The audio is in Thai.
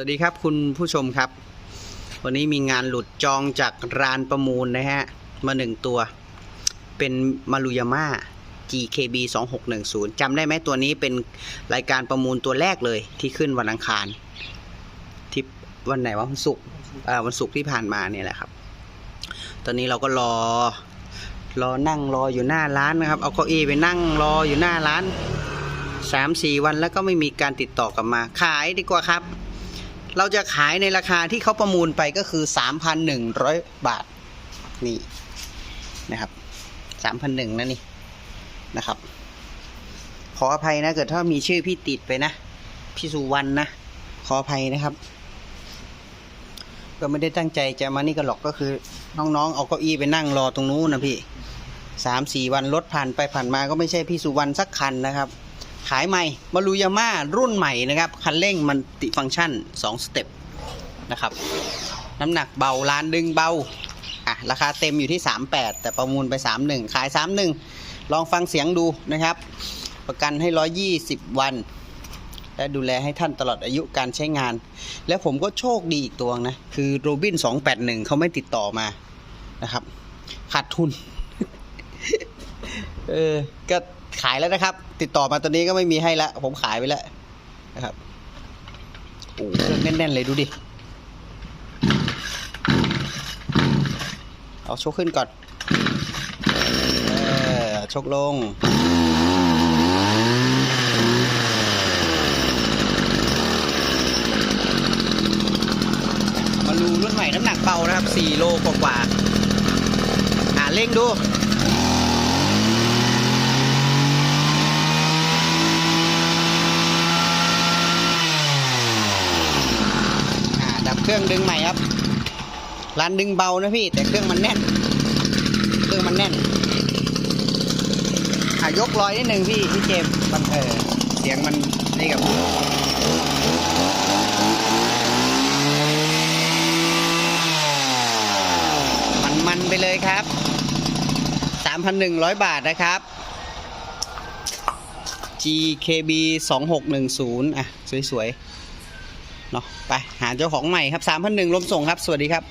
วัสดีครับคุณผู้ชมครับ วันนี้มีงานหลุดจองจากร้านประมูลนะฮะ มาหนึ่งตัว เป็นมารุยาม่า GKB 2610จำได้ไหมตัวนี้เป็นรายการประมูลตัวแรกเลยที่ขึ้นวันอังคาร ที่วันไหนวะวันศุกร์วันศุกร์ที่ผ่านมาเนี่ยแหละครับ ตอนนี้เราก็รอ รอนั่งรออยู่หน้าร้านนะครับ เอาเก้าอี้ไปนั่งรออยู่หน้าร้านสามสี่วันแล้วก็ไม่มีการติดต่อกลับมา ขายดีกว่าครับ เราจะขายในราคาที่เขาประมูลไปก็คือ 3,100 บาท นี่นะครับ 3,100นะนี่นะครับ ขออภัยนะเกิดถ้ามีชื่อพี่ติดไปนะ พี่สุวรรณนะ ขออภัยนะครับ ก็ไม่ได้ตั้งใจจะมานี่กันหรอกก็คือ น้องๆ เอาเก้าอี้ไปนั่งรอตรงนู้นนะพี่สามสี่วันรถผ่านไปผ่านมาก็ไม่ใช่พี่สุวรรณสักคันนะครับ ขายใหม่มารุยาม่ารุ่นใหม่นะครับ คันเร่งมันติฟังก์ชัน 2 สเต็ปนะครับ น้ำหนักเบาลานดึงเบาอะราคาเต็มอยู่ที่ 38 แต่ประมูลไป 31 ขาย 31 ลองฟังเสียงดูนะครับ ประกันให้ 120 วัน และดูแลให้ท่านตลอดอายุการใช้งาน แล้วผมก็โชคดีอีกตัวนะ คือโรบิน 281 เขาไม่ติดต่อมานะครับขาดทุน เออ ก็ขายแล้วนะครับ ติดต่อมาตอนนี้ก็ไม่มีให้ละผมขายไปแล้วนะครับโอ้เครื่องแน่นๆเลยดูดิ เอาชกขึ้นก่อน เออชกลงมาลูรุ่นใหม่น้ำหนักเบานะครับ 4 โลกว่าๆอ่าเร่งดู อ่าดับ เครื่องดึงใหม่ครับร้านดึงเบานะพี่ แต่เครื่องมันแน่น เครื่องมันแน่นอะยกลอยนิดนึงพี่พี่เจมมันเออเสียงมันนี่กับมันมันไปเลยครับ3,100บาทนะครับ GKB 2610 อะ สวย ๆ เนาะไปหาเจ้าของใหม่ครับสามพันหนึ่งลมส่งครับ สวัสดีครับ